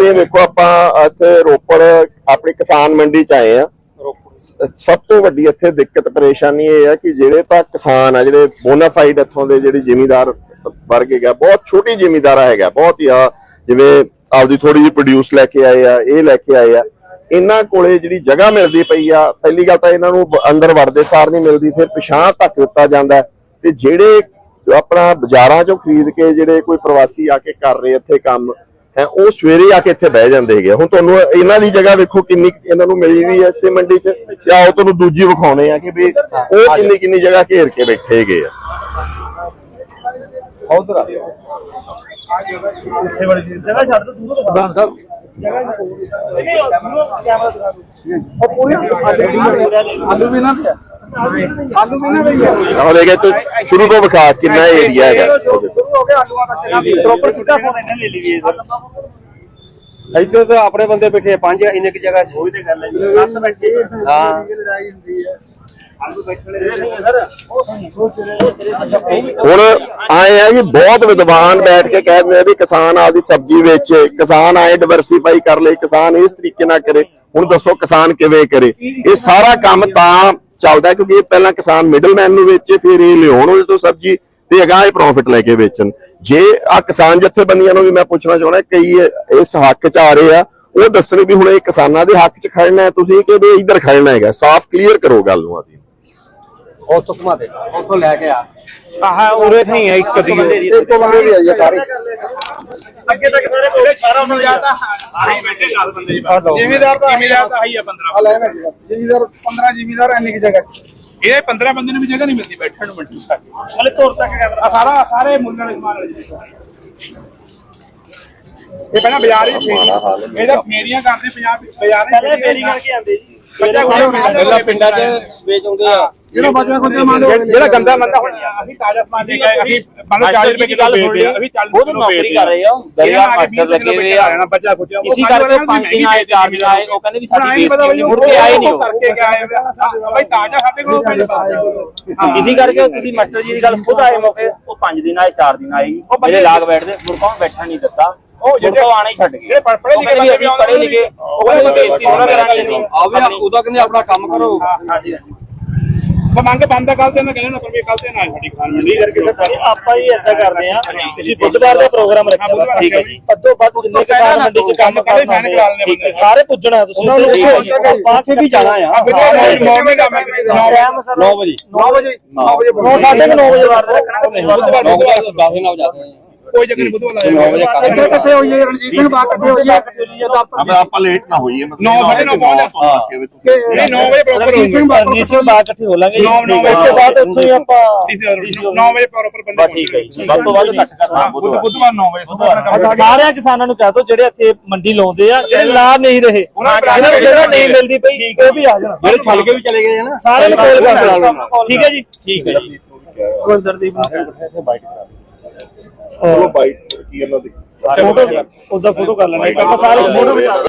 ਇੱਥੇ ਵੇਖੋ ਆਪਾਂ ਇੱਥੇ ਰੋਪੜ ਆਪਣੀ ਕਿਸਾਨ ਮੰਡੀ ਚ ਆਏ ਆ। ਸਭ ਤੋਂ ਵੱਡੀ ਇੱਥੇ ਦਿੱਕਤ ਪਰੇਸ਼ਾਨੀ ਇਹ ਆ ਕਿ ਜਿਹੜੇ ਤਾਂ ਕਿਸਾਨ ਆ ਜਿਹੜੇ ਬੋਨਾਫਾਈਡ ਇੱਥੋਂ ਦੇ ਜਿਹੜੇ ਜ਼ਿਮੀਂਦਾਰ ਵਰਗ ਹੈਗਾ ਬਹੁਤ ਛੋਟੀ ਜ਼ਿਮੀਂਦਾਰਾ ਹੈਗਾ ਬਹੁਤ ਹੀ ਆ ਜਿਵੇਂ ਆਪਦੀ ਥੋੜੀ ਜਿਹੀ ਪ੍ਰੋਡਿਊਸ ਲੈ ਕੇ ਆਏ ਆ ਇਹ ਲੈ ਕੇ ਆਏ ਆ। ਇਹਨਾਂ ਕੋਲੇ ਜਿਹੜੀ ਜਗ੍ਹਾ ਮਿਲਦੀ ਪਈ ਆ ਪਹਿਲੀ ਗੱਲ ਤਾਂ ਇਹਨਾਂ ਨੂੰ ਅੰਦਰ ਵੜਦੇ ਸਾਰ ਨਹੀਂ ਮਿਲਦੀ ਫਿਰ ਪਿਛਾਂ ਧੱਕ ਦਿੱਤਾ ਜਾਂਦਾ ਤੇ ਜਿਹੜੇ ਆਪਣਾ ਬਾਜ਼ਾਰਾਂ ਚੋਂ ਖਰੀਦ ਕੇ ਜਿਹੜੇ ਕੋਈ ਪ੍ਰਵਾਸੀ ਆ ਕੇ ਕਰ ਰਹੇ ਇੱਥੇ ਕੰਮ ਉਹ ਸਵੇਰੇ ਆ ਕੇ ਇੱਥੇ ਬਹਿ ਜਾਂਦੇ ਹੈਗੇ ਹੁਣ ਤੁਹਾਨੂੰ ਇਹਨਾਂ ਦੀ ਜਗ੍ਹਾ ਵੇਖੋ ਕਿੰਨੀ ਇਹਨਾਂ ਨੂੰ ਮਿਲੀ ਵੀ ਐ ਇਸੇ ਮੰਡੀ ਚ ਜਾਂ ਉਹ ਤੁਹਾਨੂੰ ਦੂਜੀ ਵਿਖਾਉਣੇ ਆ ਕਿ ਵੀ ਉਹ ਕਿੰਨੀ ਕਿੰਨੀ ਜਗ੍ਹਾ ਘੇਰ ਕੇ ਬੈਠੇ ਹੈਗੇ ਆ। ਉਧਰ ਆ। ਉੱਥੇ ਵਾਲੀ ਚੀਜ਼ ਜਗ੍ਹਾ ਛੱਡ ਦੋ ਦੂਰ ਤੋਂ ਪ੍ਰਧਾਨ ਸਾਹਿਬ। ਉਹ ਪੂਰੀ ਆਲੂ ਵੀ ਨਾ ਆਲੂ ਵੀ ਨਾ ਦੇ ਆਹ ਦੇਖੇ ਤੂੰ ਸ਼ੁਰੂ ਤੋਂ ਵਿਖਾ ਕਿੰਨਾ ਏਰੀਆ ਹੈਗਾ। ਹੋ ਗਿਆ ਆਲੂਆਂ ਦਾ ਕਿੰਨਾ ਪ੍ਰੋਪਰ ਕਿੱਦਾਂ ਫੋਨ ਇਹਨੇ ਲੈ ਲਈ ਵੀ ਇਹ ਇੱਥੇ ਤਾਂ ਆਪਣੇ ਬੰਦੇ ਬੈਠੇ ਆ ਪੰਜ ਇੰਨੇ ਕਿ ਜਗ੍ਹਾ 'ਚ। ਉਹੀ ਤੇ ਗੱਲ ਹੈ ਜੀ। ਸੱਤ ਬੈਠੇ ਹਾਂ। ਆਲੂ ਬੈਠਣੇ ਸਰ। ਹੁਣ ਆਏ ਆ ਵੀ ਬਹੁਤ ਵਿਦਵਾਨ ਬੈਠ ਕੇ ਕਹਿ ਦਿੰਦੇ ਆ ਵੀ ਕਿਸਾਨ ਆਪਦੀ ਸਬਜ਼ੀ ਵੇਚੇ ਕਿਸਾਨ ਆਏ ਡਿਵਰਸੀਫਾਈ ਕਰ ਲੇ ਕਿਸਾਨ ਇਸ ਤਰੀਕੇ ਨਾਲ ਕਰੇ। ਹੁਣ ਦੱਸੋ ਕਿਸਾਨ ਕਿਵੇਂ ਕਰੇ? ਇਹ ਸਾਰਾ ਕੰਮ ਤਾਂ ਚੱਲਦਾ ਕਿਉਂਕਿ ਇਹ ਪਹਿਲਾਂ ਕਿਸਾਨ ਮਿਡਲਮੈਨ ਨੂੰ ਵੇਚੇ ਫਿਰ ਇਹ ਲਿਆਉਣ ਉਹਦੇ ਤੋਂ ਸਬਜ਼ੀ ਤੇ ਅਗਾਂਹ ਇਹ ਪ੍ਰੋਫਿਟ ਲੈ ਕੇ ਵੇਚਣ। ਜੇ ਆ ਕਿਸਾਨ ਜਥੇਬੰਦੀਆਂ ਨੂੰ ਵੀ ਮੈਂ ਪੁੱਛਣਾ ਚਾਹੁੰਦਾ ਕਈ ਇਸ ਹੱਕ 'ਚ ਆ ਰਹੇ ਆ ਉਹ ਦੱਸਣ ਵੀ ਹੁਣ ਇਹ ਕਿਸਾਨਾਂ ਦੇ ਹੱਕ 'ਚ ਖੜਨਾ ਹੈ ਤੁਸੀਂ ਕਿ ਵੀ ਇੱਧਰ ਖੜਨਾ ਹੈਗਾ ਸਾਫ਼ ਕਲੀਅਰ ਕਰੋ ਗੱਲ ਨੂੰ ਆਦੀ ਉਹ ਤੋਂ ਘੁਮਾ ਦੇ ਉੱਥੋਂ ਲੈ ਕੇ ਆ। ਆਹ ਉਰੇ ਨਹੀਂ ਹੈ ਇੱਕ ਦੀ ਇੱਕੋ ਬੰਦੇ ਵੀ ਆਈਏ ਸਾਰੇ। ਅੱਗੇ ਤੱਕ ਸਾਰੇ ਪੂਰੇ ਸਾਰਾ ਹੋ ਜਾਂਦਾ ਸਾਰੇ ਬੈਠੇ 10 ਬੰਦੇ ਜੀ ਜ਼ਿਮੀਦਾਰ ਤਾਂ ਜ਼ਿਮੀਦਾਰ ਤਾਂ ਆਈ ਆ 15 ਆ ਲੈ ਮੈਂ ਜ਼ਿਮੀਦਾਰ 15 ਜ਼ਿਮੀਦਾਰ ਇੰਨੀ ਕਿ ਜਗ੍ਹਾ। 'ਚ। ਇਹ 15 ਬੰਦੇ ਨੂੰ ਵੀ ਜਗ੍ਹਾ ਨਹੀਂ ਮਿਲਦੀ ਬੈਠਣ ਨੂੰ ਮੰਡੀ ਸਾਡੀ ਹਲੇ ਤੋਰ ਤੱਕ ਕੈਮਰਾ ਸਾਰਾ ਸਾਰੇ ਮੁੱਲਾਂ ਦੇ ਸਮਾਨ ਵਾਲੇ। ਇਹ ਪਹਿਲਾਂ ਬਾਜ਼ਾਰ ਹੀ ਫੇਰੀ ਇਹਦਾ ਫੇਰੀਆਂ ਕਰਦੇ ਪੰਜਾਬ ਬਾਜ਼ਾਰ ਹੀ ਪਹਿਲੇ ਫੇਰੀ ਕਰਕੇ ਆਂਦੇ ਜੀ ਬੱਚਾ ਪਹਿਲਾਂ ਪਿੰਡਾਂ 'ਚ ਵੇਚ ਆਉਂਦੇ ਆ। ਜਿਹੜਾ ਬਚਿਆ ਖੁੱਜਾ ਮੰਨ ਲਓ ਜਿਹੜਾ ਗੰਦਾ ਮੰਦਾ ਹੁਣ ਅਸੀਂ ਤਾਜ਼ਾ ਸਮਾਨ ਲੈ ਕੇ ਅਸੀਂ ਮੰਨ ਲਓ 40 ਰੁਪਏ ਕਿਲੋ ਵੇਚਦੇ ਆ। ਅਸੀਂ 40 ਉਹ ਤਾਂ ਨੌਕਰੀ ਕਰ ਰਹੇ ਆ। ਦਰਿਆ ਮਾਸਟਰ ਲੱਗੇ ਹੋਏ ਆ। ਬੱਚਾ ਖੁੱਜਾ ਇਸੀ ਕਰਕੇ ਪੰਜ ਦਿਨ ਆਏ ਚਾਰ ਦਿਨ ਆਏ ਉਹ ਕਹਿੰਦੇ ਵੀ ਸਾਡੀ ਬੇਇੱਜ਼ਤੀ ਨਹੀਂ ਮੁੜ ਕੇ ਆਏ ਨਹੀਂ ਉਹ। ਕਰਕੇ ਗਏ ਆ ਬਈ ਤਾਜ਼ਾ ਸਾਡੇ ਕੋਲ ਹਾਂ। ਇਸੀ ਕਰਕੇ ਤੁਸੀਂ ਮਾਸਟਰ ਜੀ ਦੀ ਗੱਲ ਖੁਦ ਆਏ ਮੌਕੇ ਉਹ ਪੰਜ ਦਿਨ ਆਏ ਚਾਰ ਦਿਨ ਆਏ ਮੇਰੇ ਲਾਗ ਬੈਠਦੇ ਮੁੜ ਕੌਣ ਬੈਠਣ ਨਹੀਂ ਦਿੱਤਾ। ਉਹ ਜਿਹੜੇ- ਆਣਾ ਹੀ ਛੱਡ ਗਏ। ਜਿਹੜੇ ਪੜ੍ਹ- ਵੀ ਲਿਖੇ ਅਸੀਂ ਬੰਦੇ ਪੜ੍ਹੇ ਲਿਖੇ ਉਹ ਕਹਿੰਦੇ ਵੀ ਬੇਇੱਜ਼ਤੀ ਉਹਨਾਂ ਕਰਾਂਗੇ ਨਹੀਂ ਆ ਵੀ ਉਹਦਾ ਕਹਿੰਦੇ ਆਪਣਾ ਕੰਮ ਕਰੋ। ਹਾਂਜੀ। ਮੈਂ ਮੰਗ ਬੰਦ ਕਰ ਦੇਣਾ ਕਹਿੰਦਾ ਨਾ ਪਰ ਵੀ ਕੱਲ ਤੇ ਨਾ ਆਏ ਸਾਡੀ ਖਾਨ ਮੰਡੀ ਕਰਕੇ ਆਪਾਂ ਹੀ ਏਦਾਂ ਕਰਦੇ ਆ ਤੁਸੀਂ ਬੁੱਧਵਾਰ ਦਾ ਪ੍ਰੋਗਰਾਮ ਰੱਖਿਆ। ਠੀਕ ਹੈ ਜੀ। ਅੱਧੋ ਵੱਧ ਜਿੰਨੇ ਕਿਸਾਨ ਮੰਡੀ ਚ ਕੰਮ ਕਰਨ ਫੈਨ ਕਰਾ ਆ, ਲੈਣੇ ਬੰਦੇ। ਸਾਰੇ ਪੁੱਜਣਾ ਤੁਸੀਂ। ਨੂੰ ਹੈ ਆਪਾਂ ਕੇ ਵੀ ਜਾਣਾ ਆ? ਆ ਮਾਰਨਿੰਗ ਦਾ ਮੈਂ 9 ਵਜੇ 9 ਵਜੇ। 9 ਵਜੇ। ਨੌ ਸਾਢੇ ਕੁ ਨੌ ਵਜੇ ਵਾਰ ਰੱਖਣਾ। ਬੁੱਧਵਾਰ ਨੌ ਬੁੱਧਵਾਰ ਵਜੇ 10 ਨਾਲ ਜਾਂਦੇ ਆ। ਕੋਈ ਜਗ੍ਹਾ ਨਹੀਂ 9 ਵਜੇ ਇੱਥੇ ਕਿੱਥੇ ਹੋਈ ਹੈ ਰਣਜੀਤ ਸਿੰਘ ਬਾਗ ਕਿੱਥੇ ਹੋਈ ਹੈ ਆਪਾਂ ਆਪਾਂ ਲੇਟ ਨਾ ਹੋਈਏ ਮਤਲਬ ਨੌ ਸਾਢੇ ਨੌ ਪਹੁੰਚ ਨਹੀਂ 9 ਵਜੇ ਪ੍ਰੋਪਰ ਰਣਜੀਤ ਸਿੰਘ ਬਾਗ ਰਣਜੀਤ ਸਿੰਘ ਬਾਗ ਇਕੱਠੇ ਹੋ ਲਾਂਗੇ ਨੌ- ਨੌ ਇਸ ਤੋਂ ਬਾਅਦ ਉੱਥੋਂ ਹੀ ਆਪਾਂ 9 ਵਜੇ ਪ੍ਰੋਪਰ ਬੰਦੇ ਠੀਕ ਹੈ ਜੀ। ਵੱਧ ਤੋਂ ਵੱਧ ਘੱਟ ਕਰਨਾ ਬੁੱਧ- ਬੁੱਧਵਾਰ 9 ਵਜੇ ਸਾਰਿਆਂ ਕਿਸਾਨਾਂ ਨੂੰ ਕਹਿ ਦੋ ਜਿਹੜੇ ਇੱਥੇ ਮੰਡੀ ਲਾਉਂਦੇ ਆ ਜਿਹੜੇ ਲਾ ਨਹੀਂ ਰਹੇ। ਉਹਨਾਂ ਨੂੰ ਇਹਨਾਂ ਨੂੰ ਜਗ੍ਹਾ ਨਹੀਂ ਮਿਲਦੀ ਪਈ ਉਹ ਵੀ ਆ ਜਾਣ। ਜਿਹੜੇ ਛੱਡ ਕੇ ਵੀ ਚਲੇ ਗਏ ਨਾ ਸਾਰਿਆਂ ਨੂੰ ਕੋਲ ਕਰ ਲੈਣਾ। ਠੀਕ ਹੈ ਜੀ। ਠੀਕ ਹੈ ਜੀ। ਗੁਰਦਰਦੀਪ ਚਲੋ ਬਾਈ ਕੀ ਇਹਨਾਂ ਦੀ? ਫੋਟੋ ਉਹਦਾ ਫੋਟੋ ਕਰ ਲੈਣਾ। ਆਪਾਂ ਸਾਰੇ ਫੋਟੋ